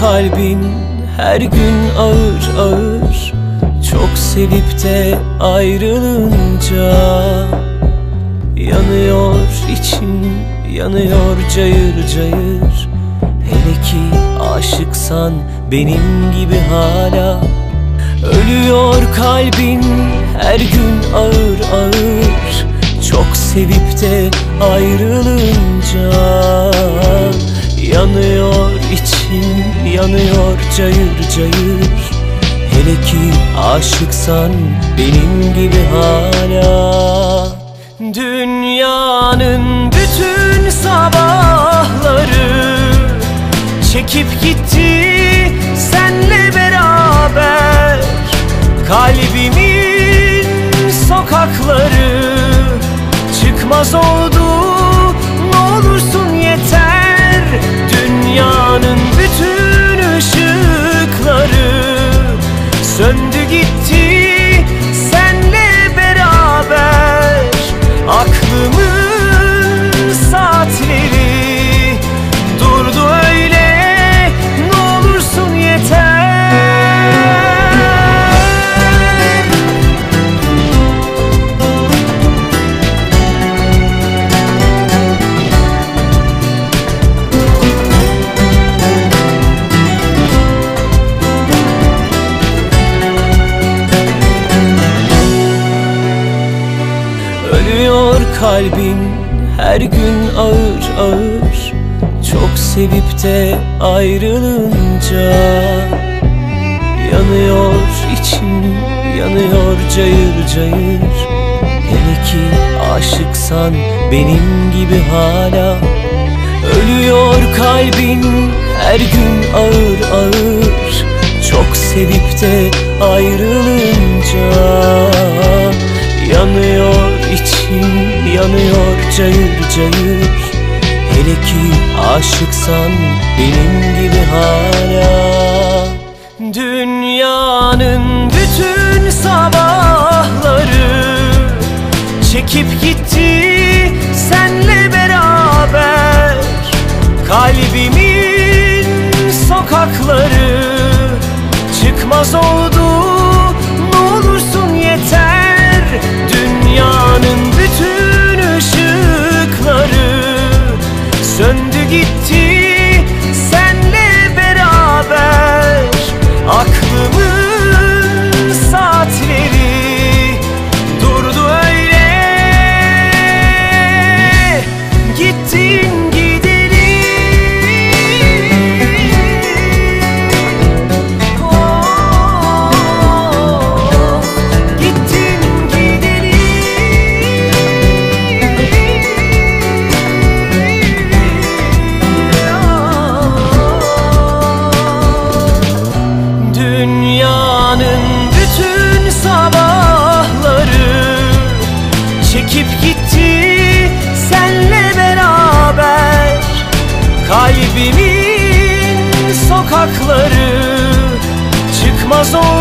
kalbin her gün ağır ağır. Çok sevip de ayrılınca Yanıyor için yanıyor cayır cayır. Hele ki aşıksan benim gibi hala. Ölüyor kalbin her gün ağır ağır. Çok sevip de ayrılınca Yanıyor için yanıyor cayır cayır. Hele ki aşıksan benim gibi hala. Dünyanın bütün sabahları Çekip gitti kalbin her gün ağır ağır. Çok sevip de ayrılınca Yanıyor için yanıyor cayır cayır. Hele ki aşıksan benim gibi hala. Ölüyor kalbin her gün ağır ağır. Çok sevip de ayrılınca Yanıyor için yanıyor cayır cayır Hele ki aşıksan benim gibi hala. Dünyanın bütün sabahları Çekip gitti senle beraber. Kalbimin sokakları Çıkmaz oldu Gittin gideli Oh, Gittin gideli Dünyanın bütün sabahları Çekip Kalbimin sokakları Çıkmaz oldu